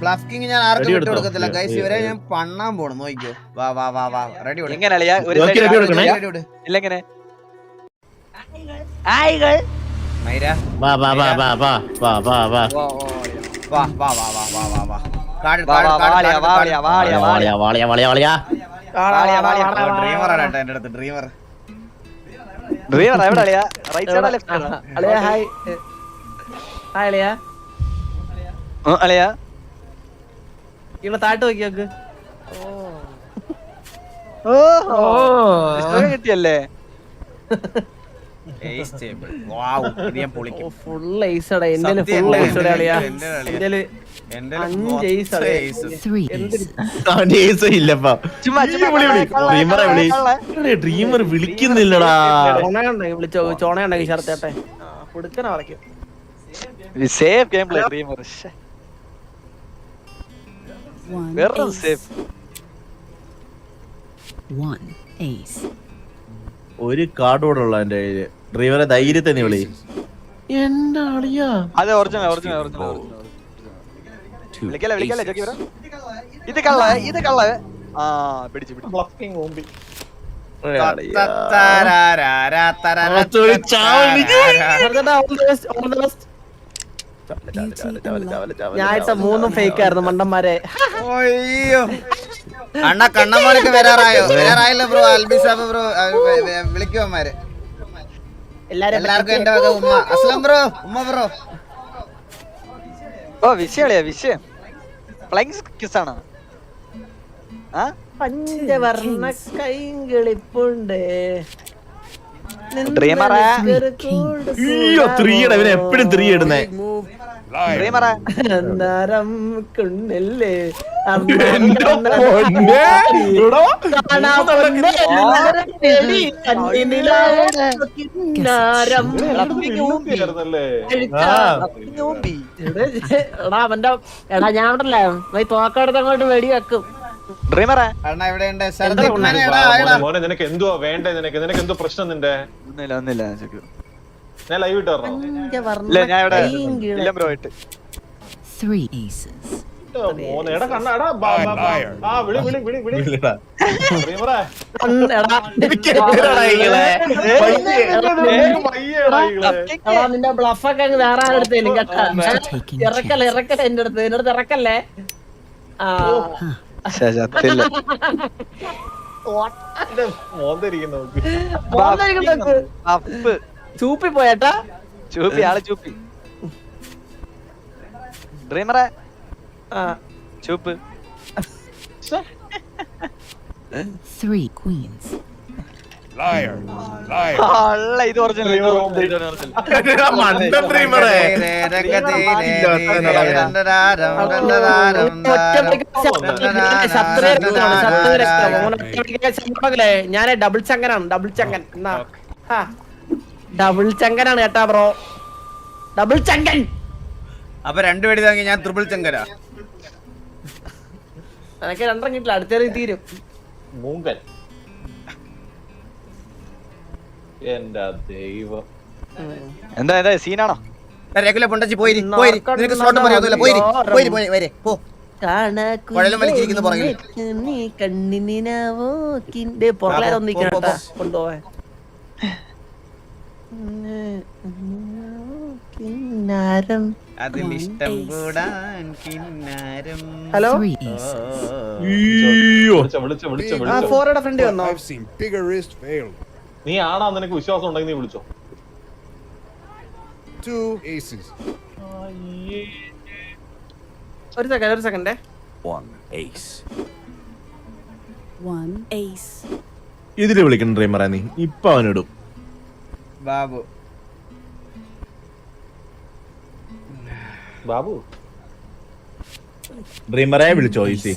ബ്ലഫ്കിങ് ഞാൻ ആർക്കും വിട്ടു കൊടുക്കത്തില്ല ഗൈസ് ഇവരെ ഞാൻ പണ്ണാൻ പോണം നോക്കിക്കോ വാ വാ വാ വാ റെഡി എങ്ങനെ ഡ്രീമറാണ് എന്റെ അടുത്ത് ഡ്രീമർ ഡ്രീമർ എവിടെ അളിയാ റൈറ്റ് സൈഡ് ലെഫ്റ്റ് അളിയാ ഹായ് ഹായ് അളിയാ അളിയാ ഇവിടെ താട്ട് നോക്കി നോക്ക്. ഫുൾ ഡ്രീമർ വിളിക്കുന്നില്ലടാ. വിളിച്ചോ ചോണയുണ്ടെങ്കിൽ ചേർത്തേട്ടെ കൊടുക്കണ വരയ്ക്കും സേഫ് ഗെയിം പ്ലേ ഡ്രീമർ വേറെ ace. Safe One ace. ഒരു കാർഡ് കൂടെ ഉള്ള എന്റെ കയ്യിൽ ഡ്രൈവറെ ധൈര്യത്തെ നീ വിളി. എന്താ അളിയാ? അതെ ഒറിജിനൽ ഒറിജിനൽ ഒറിജിനൽ വിളിക്കല്ലേ വിളിക്കല്ലേ ജോക്കി വരാം ഇത് കള്ള ഇത് കള്ള. ആ പിടിച്ചു പിടിച്ചു. ഒരു ചാവൽ എനിക്ക് ഞാൻ ഇട്ട മൂന്നും ഫേക്ക് ആയിരുന്നു മണ്ടന്മാരെ. അയ്യോ. അണ്ണ കണ്ണന്മാരൊക്കെ വരാറായോ? വരാറായില്ല ബ്രോ അൽബി സാബ് ബ്രോ വിളിക്കുവന്മാര് എല്ലാവർക്കും എന്റെ വക ഉമ്മ. അസ്ലം ബ്രോ ഉമ്മ ബ്രോ. ഓ വിഷയം അളിയാ വിഷയം. ഫ്ലൈങ് കിസ് ആണ് ആ? പഞ്ചവർണ കൈകളിപ്പുണ്ട്. എപ്പോഴും ത്രീ ഇടുന്നേ. കുണ്ണല്ലേ എടാ അവന്റെ എടാ ഞാൻ ഉണ്ടല്ലേ പോയി തോക്കെടുത്ത് അങ്ങോട്ട് വെടി വെക്കും നിനക്ക് എന്തോ വേണ്ടേ? നിനക്ക് നിനക്ക് എന്തോ പ്രശ്നം നിന്റെ? ഒന്നില്ല ഒന്നില്ല ഞാൻ ലൈവ് ഇട്ട് പറഞ്ഞോ ഇല്ല ഞാൻ ഇവിടെ ഇല്ല ബ്രോ ഇട്ട് Three aces. മോനെ എടാ കണ്ണ എടാ ബാ, ബാ, ബാ. ആ വിളി വിളി വിളി വിളി? പയ്യെ. നിനക്ക് വയ്യേടാ. ഈകളെ. നിന്റെ ബ്ലഫൊക്കെ അങ്ങ് വേറെ ആരെടുത്തേലും കേട്ടാ Taking ഇറക്കല്ലേ ഇറക്കല്ലേ എന്റെ അടുത്ത് എന്റെ അടുത്ത് ഇറക്കല്ലേ? ആ. സത്യമില്ല എന്റെ മോന്തിരിക്കുന്നു നോക്ക്. പോകാതിരിക്കുന്നത് അപ്പ് ചൂപ്പി പോയേട്ടാ ചൂപ്പി ആൾ ചൂപ്പി ഡ്രീമറെ ആ ചൂപ്പ് Three queens. അല്ല ഇത് ഒറിജിനൽ ഡ്രീമറെ. ഞാൻ ഡബിൾ ചങ്ങനാണ് ഡബിൾ ചങ്ങൻ എന്നാ ഡബിൾ ചങ്കനാണ് കേട്ടാ ബ്രോ ഡബിൾ ചങ്കൻ. അപ്പൊ രണ്ടു പേടി താങ്ങി ഞാൻ ത്രിപിൾ ചങ്കര എനിക്ക് രണ്ടെണ്ണം കിട്ടില്ല അടുത്തേറി തീരും. മൂങ്കൻ എന്റെ ദൈവം. എന്താ എന്താ സീനാണോ? രഘുല പൊണ്ടച്ചി പോയി പോയി നിനക്ക് സ്ലോട്ട് പറയാ പോയി പോയി പോയി വരെ പോ. പുറകെ പോ. കൊണ്ടുപോവാൻ. കിന്നാരം. അതിലിഷ്ടം കൂടാൻ കിന്നാരം. ഹലോ ആ ഫ്രണ്ട് വന്നോ? I've seen bigger wrist. നീ ആണാ നിനക്ക് വിശ്വാസം ഉണ്ടെങ്കിൽ നീ വിളിച്ചോ. Two aces. ഒരു സെക്കൻഡ് ഒരു സെക്കൻഡ് One ace. ഇതിൽ വിളിക്കണം ഡ്രീമറാ നീ. ഇപ്പൊ അവനിടും. ബാബു. ബാബു? ഡ്രീമറെ വിളിച്ചോ ഈസി?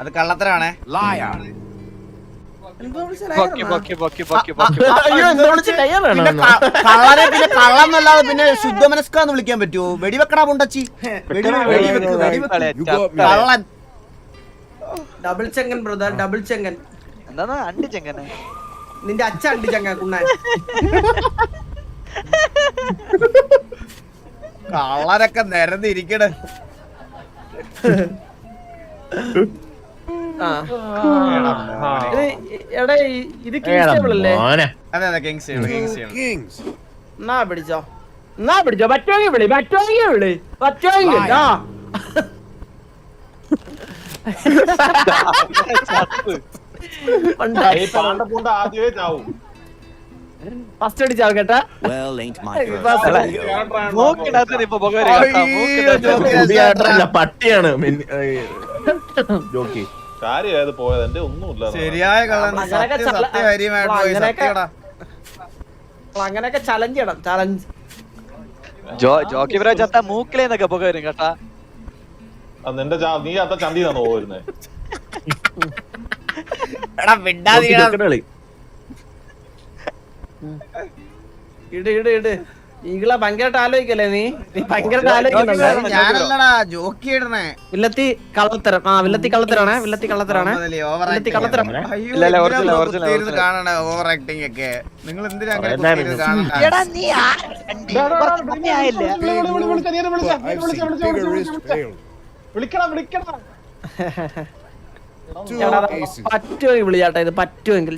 അത് കള്ളത്തരാണേ. ലായാണ് കള്ളനെ പിന്നെ കള്ളന്നല്ലാതെ പിന്നെ ശുദ്ധമനസ്ക എന്ന് വിളിക്കാൻ പറ്റുമോ വെടിവെക്കണ പുണ്ടച്ചി. കള്ളൻ. ഡബിൾ ചെങ്കൻ ബ്രദർ ഡബിൾ ചെങ്കൻ എന്താണ് അണ്ടി ചെങ്കനെ നിന്റെ അച്ഛൻ അണ്ടി ചെങ്ങ കുണ്ണൻ. കള്ളനൊക്കെ നിരന്നിരിക്കണേ. അല്ലേ? ഫസ്റ്റ് പട്ടിയാണ്. ജോക്കി. കാര്യമായത് പോയത് എന്റെ ഒന്നുമില്ല. ശരിയായ അങ്ങനെയൊക്കെ ചലഞ്ച് ചെയ്യണം. ചലഞ്ച് നിന്റെ നീ ഇട് ഇട് ഇട്. ഈകളെ ഭയങ്കരമായിട്ട് ആലോചിക്കല്ലേ നീ? നീ ഭയങ്കരമായിട്ട് ആലോചിക്കുന്നുണ്ട്. ഞാനല്ലടാ ജോക്കി ഇടണേ വില്ലത്തി കള്ളത്തരം. ആ വില്ലത്തി കള്ളത്തരാണേ വില്ലത്തി കള്ളത്തരാണേ. വില്ലത്തി കള്ളത്തരം. ഓവർ ആക്ടിങ് ഒക്കെ? നിങ്ങൾ എന്തിനാ വിളിക്കണം വിളിക്കണം. പറ്റുമെങ്കിൽ വിളിയാട്ടെ ഇത് പറ്റുമെങ്കിൽ.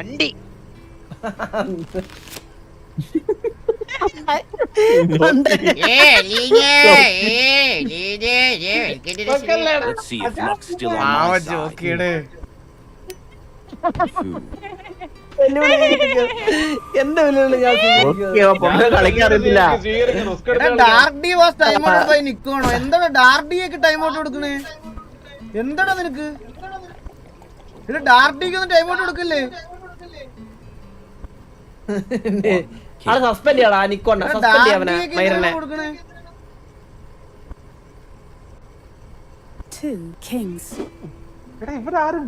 അണ്ടി. Let's see if luck's still on my side. എന്റെ വെല്ലുവിളി ഞാൻ കളിക്കാറില്ല. ഡാർഡി വാസ് ടൈം ഔട്ട് പോയി നിക്കണോ എന്താണ് ടൈം ഔട്ട് കൊടുക്കണേ? എന്താണ് നിനക്ക്? ഡാർഡിക്ക് ഒന്നും ടൈം ഔട്ട് കൊടുക്കില്ലേ? സസ്പെൻഡ് ചെയ്യടാ നിക്കോണ്ട. സസ്പെൻഡ് ചെയ്യാവനെ മൈരനെ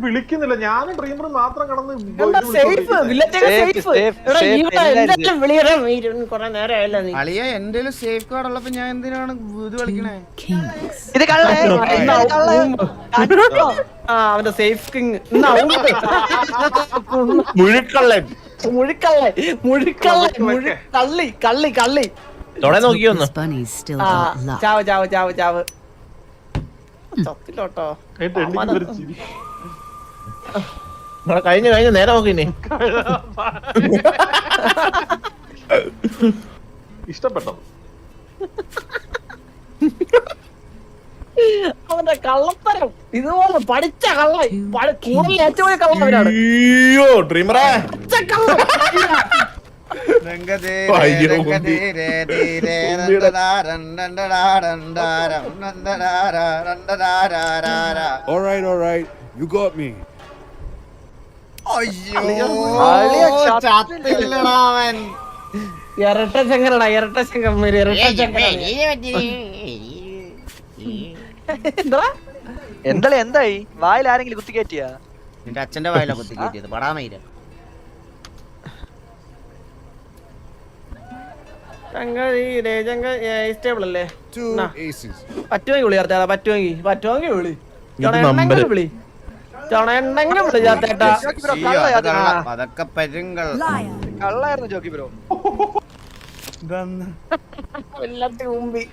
വിളിക്കുന്നില്ല. മാത്രം സേഫ് കാർഡ് ഞാൻ എന്തിനാണ് ഇത് ഇത് അവന്റെ സേഫ് കിങ് മുഴുക്കള്ളേ മുഴുക്കള്ളേ മുഴു കള്ളി കള്ളി കള്ളി. തൊടെ നോക്കി വന്നു This bunny's still ആ. ചാവ് ചാവ് ചാവ് ചാവ്. ചത്തിലോട്ടോ കഴിഞ്ഞു കഴിഞ്ഞു നേരെ നോക്കി ഇനി. ഇഷ്ടപ്പെട്ടോ? അവന്റെ കള്ളത്തരം ഇതുപോലെ പഠിച്ച കള്ള കൂടുതൽ ഏറ്റവും വലിയ കള്ളവരാണ് അയ്യോ ഡ്രീമറേ അയ്യോ, ഉമ്പി. All right, all right. You got me. അയ്യോ ചത്തില്ലടാ അവൻ ഇരട്ട ചങ്കരടാ ഇരട്ട ചങ്കൻ ഇരട്ട ചങ്കരാണ് എന്താ? എന്താ എന്തായി? വായിൽ ആരെങ്കിലും കുത്തി കയറ്റിയാ നിന്റെ അച്ഛന്റെ വായില കുത്തി കയറ്റിയത് aces. പറ്റുമെങ്കിൽ വിളി ചേർത്താ പറ്റുമെങ്കിൽ പറ്റുമെങ്കിൽ വിളി. ചുണയുണ്ടെങ്കിൽ. വിളി. ചുണയുണ്ടെങ്കിൽ വിളി അത്. അതൊക്കെ പെരുങ്കൾ. കള്ളായിരുന്നു ജോക്കി ബ്രോ. എല്ലാത്തി മുമ്പി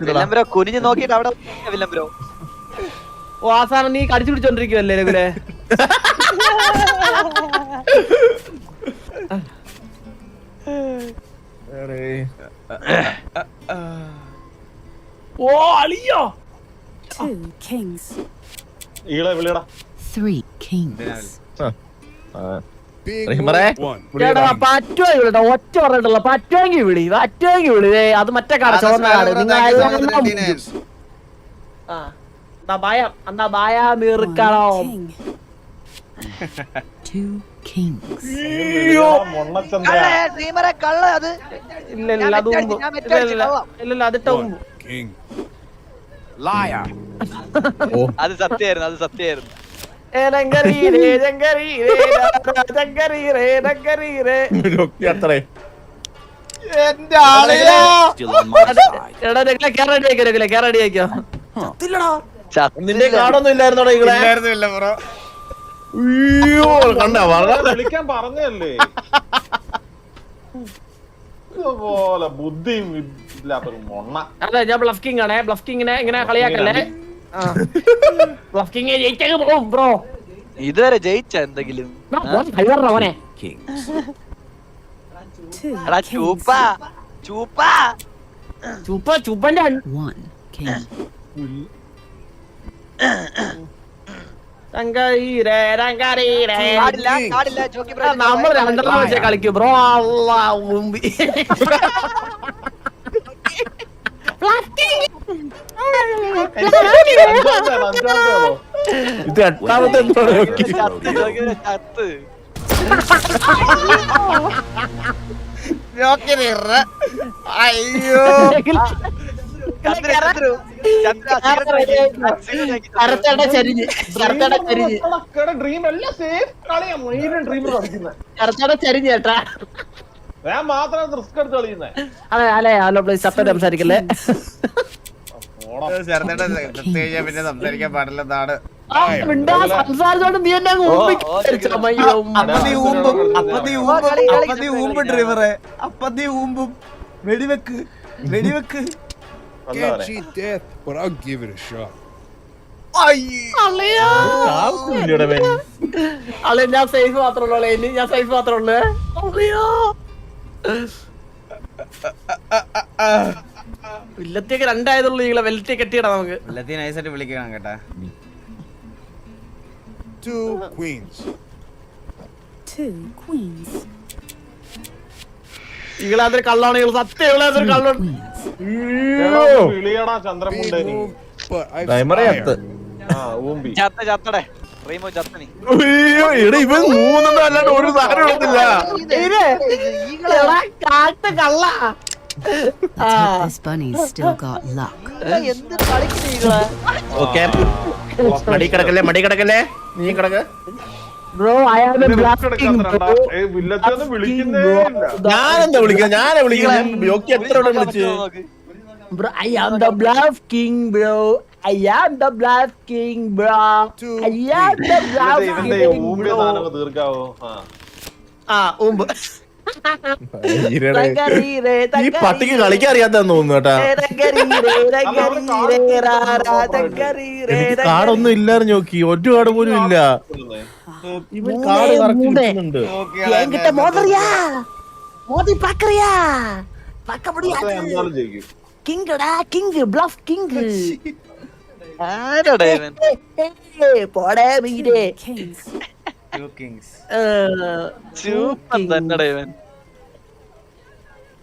വില്ലംബ്രോ കുനിഞ്ഞു നോക്കിട്ട് അവിടെ വില്ലംബ്രോ ഓ ആസാമ നീ കടിച്ചു പിടിച്ചോണ്ടിരിക്കുവല്ലേ രഘുലെ ഓ അളിയോ Two kings. ഈളെ വിളിയടാ. Three kings. One. ചേട്ടാ പറ്റുമെങ്കിൽ വിളിട്ടോ ഒറ്റ പറഞ്ഞിട്ടുള്ള പറ്റുമെങ്കിൽ വിളി പറ്റുമെങ്കിൽ വിളി. ദേ, അത് മറ്റേ കാട് ചുവന്ന കാട്. നിങ്ങൾ എല്ലാം ആ എന്താ ഭയം എന്താ ഭയം One king. Two kings. മൊണ്ണച്ചന്ദ്ര കള്ളേ ഡ്രീമറെ കള്ള അത്. ഇല്ല ഇല്ല അത് ഞാൻ മുമ്പ് മെറ്റടിച്ച്, ഞാൻ ഇല്ല മെറ്റടിച്ച് ഇല്ല ഇല്ല അതിട്ട മുമ്പ് King. Liar. അത് സത്യായിരുന്നു അത് സത്യായിരുന്നു എന്റെ ആളെയാ. നിന്റെ കാടൊന്നും ഇല്ലായിരുന്നോടാ ഇവിടെ കണ്ട വളരെ വിളിക്കാൻ പറഞ്ഞല്ലേ ഇതുപോലെ ബുദ്ധിയും ഇല്ലാത്തൊരു മൊണ്ണ. അതെ ഞാൻ ബ്ലഫ് കിങ് ആണേ. ബ്ലഫ് കിങ്ങിനെ ഇങ്ങനെ കളിയാക്കല്ലേ? ബ്ലഫ് കിങ് ജയിച്ചു പോകും ബ്രോ ഇതുവരെ ജയിച്ച എന്തെങ്കിലും. Two എടാ. ചൂപ്പ. ചൂപ്പ. ചുപ്പ ചുപ്പന്റെ നമ്മൾ രണ്ടെണ്ണം വെച്ചേ കളിക്കും ബ്രോ. ഇത് എട്ടാമത്തെ. അയ്യോ. ഡ്രീം എല്ലാം സേഫ് കളിയാ മെയിൻ ഡ്രീം കളിക്കുന്നത് കറുത്തട ചരിഞ്ഞ് കേട്ടാ. ഞാൻ മാത്രം റിസ്ക് എടുത്ത് കളിക്കുന്നത് അതെ അല്ലെ ഹലോ പ്ലീസ് സത്യം സംസാരിക്കല്ലേ? ചെറുതേട്ട ചത്ത് കഴിഞ്ഞാ പിന്നെ സംസാരിക്കാൻ പാടില്ലെന്നാണ് ആ, മിണ്ടാ, സംസാരിച്ചോണ്ട് നീ എന്നെ ഊമ്പി അപ്പൊ നീ ഊമ്പും അപ്പൊ നീ ഊമ്പും അപ്പൊ നീ ഊമ്പും ഡ്രൈവറെ. അപ്പൊ നീ ഊമ്പും. വെടിവെക്ക് വെടിവെക്ക്. Cheat death, but I'll give it a shot. അളിയാ. അളിയ ഞാൻ സേഫ് മാത്രമേ ഉള്ളൂ ഇനി ഞാൻ സേഫ് മാത്രമേ ഉള്ളൂ അളിയാ. വില്ലത്തിയൊക്കെ രണ്ടായതുള്ളൂ ഈകളെ വെല്ലത്തി കെട്ടിയിടാം നമുക്ക് എല്ലാத்தைയും നൈസായിട്ട് വിളിക്കണം കേട്ടാ Two queens. Two queens. ഈകളെ അതൊരു കള്ളാണ് ഈകൾ സത്യം ഈകളെ അതൊരു കള്ളാണ് വിളിയടാ ചന്ദ്രമുണ്ടേനി ആ ഊമ്പി. ചത്ത ചത്തടെ. റീമോ ചത്തനി അയ്യോ എടാ ഇവൻ മൂന്നെണ്ണം അല്ലാണ്ട് ഒരു സാധനം എടുത്തില്ല. എടാ, കാട്ട് കള്ള. Let's hope this bunny's still got luck. എന്ത് ഓക്കെ മടി കിടക്കല്ലേ മടി കിടക്കല്ലേ? നീ കിടക്ക്. ബ്രോ ഐ ആം വില്ലത്തൊന്നും വിളിക്കുന്നേ ഇല്ല. ഞാനെന്താ വിളിക്കുന്നത്? ഞാനാ വിളിക്കുന്നത്? യോക്കി എത്ര വട്ടം വിളിച്ച്? Bro, I am the bluff king, bro. I am the bluff king, bro. Two I am the bluff king, bro. ആ. ഊമ്പ്. ഈ പട്ടിക്ക് കളിക്കാൻ അറിയാത്തെന്ന് തോന്നുന്നു കേട്ടാ. കാടൊന്നും ഇല്ലായിരുന്നു നോക്കി. ഒറ്റ കാട് പോലും ഇല്ല. இவன் காடு கறக்கி விட்டுண்டு என்கிட்ட மோதறியா மோதி பாக்குறியா பார்க்க முடியாது கிங்குடா கிங்கு பிளஃப் கிங்கு പോടേ വീടേ തന്നെടാ ഇവൻ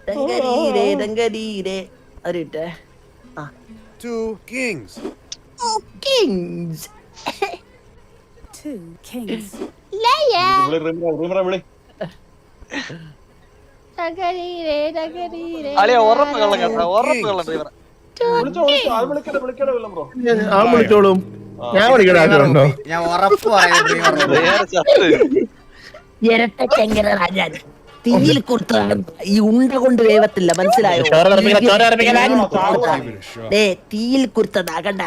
ദങ്കരീരേ ദങ്കരീരേ അരിട്ടെ two kings two kings Two kings. വിളി റിമറ റിമറ വിളി ഉറപ്പ് കള്ളം കേട്ടോ ഉറപ്പ് കള്ളം ബ്രോ. ആ വിളിച്ചോളും. ഞാൻ വിളിക്കടാ ആഗ്രഹമുണ്ടോ ഞാൻ ഉറപ്പ് പറയുന്നു നേരെ ചത്ത് ഇരട്ട ചെങ്കര രാജാജ്. തീയിൽ കൊടുത്തതാണ് ഈ ഉണ്ട കൊണ്ട് വേവത്തില്ല മനസ്സിലായോ ഏ തീയിൽ കുരുത്തതാ കണ്ട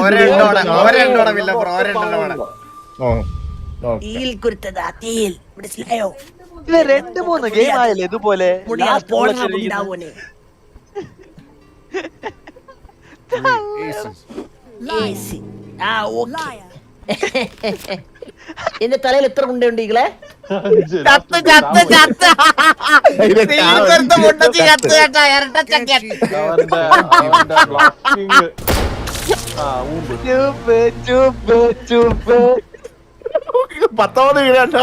ഒരെണ്ണോടെ ഒരെണ്ണോടെ വില്ല ബ്രോ ഒരെണ്ണോടെ ഓ ഓ. തീയിൽ കുരുത്തതാ തീയിൽ മനസ്സിലായോ രണ്ട് മൂന്ന് ഗെയിം ആയല്ലേ ഇതുപോലെ. ഉണ്ടാവോനെ aces. ഏസി. എന്റെ തലയിൽ എത്ര ഉണ്ടുണ്ട് ഇങ്ങളെ ചത്ത് ചത്ത് ചത്ത്. ഇത് തീ കാ- വെറുതെ മുണ്ടത്തി ചത്ത് കേട്ടാ ചുപ്പ് ചുപ്പ് ചുപ്പ്. വീടുണ്ടോ?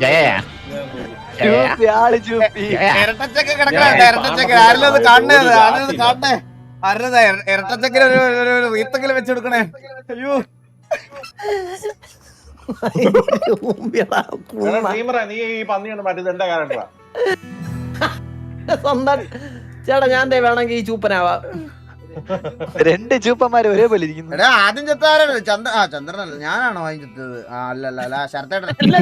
ജയ ഇരട്ടച്ചക്ക കിടക്കണ ഇരട്ടച്ചക്ക. അത് കാണണേ അത് കാണണേ. ഒരു ഒരു വെച്ചെടുക്കണേ? അയ്യോ. നീ ഈ പന്നിയാണ് എന്റെ സ്വന്തം ചേട്ടാ ഞാൻ ദേ വേണമെങ്കിൽ ഈ ചൂപ്പനാവാ. രണ്ട് ചൂപ്പന്മാര് ഒരേപോലെ ഇരിക്കുന്നു. എടാ ആദ്യം ചെത്താരാണ് ചന്ദ്ര ആ ചന്ദ്രനല്ല ഞാനാണോ ആദ്യം ചെത്തത്? ആ അല്ല അല്ല അല്ല ശരത്തേട്ടൻ. ആ, ഇല്ല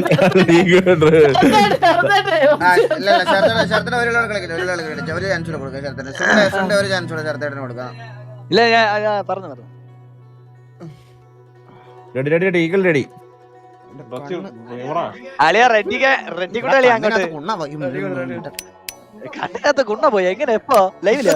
ഇല്ല ശരത്തേട്ടൻ ശരത്തേട്ടൻ ഒരു കളി കളിക്കില്ല ഒരു കളി കളിക്കില്ല ഒരു ചാൻസ് കൂടെ കൊടുക്കാം ശരത്തേട്ടൻ സുണ്ട സുണ്ട ഒരു ചാൻസ് കൂടെ ശരത്തേട്ടന് കൊടുക്കാം. ഇല്ല ഞാൻ ഞാൻ പറഞ്ഞു പറഞ്ഞു. Ready ready ready eagle ready? അളിയ റെഡിക്ക് റെഡി കൂടെ അളിയ അങ്ങോട്ട്. കണ്ണിനകത്ത് കുണ്ണ പോയി. എങ്ങനെ എപ്പോ ലൈവിൽ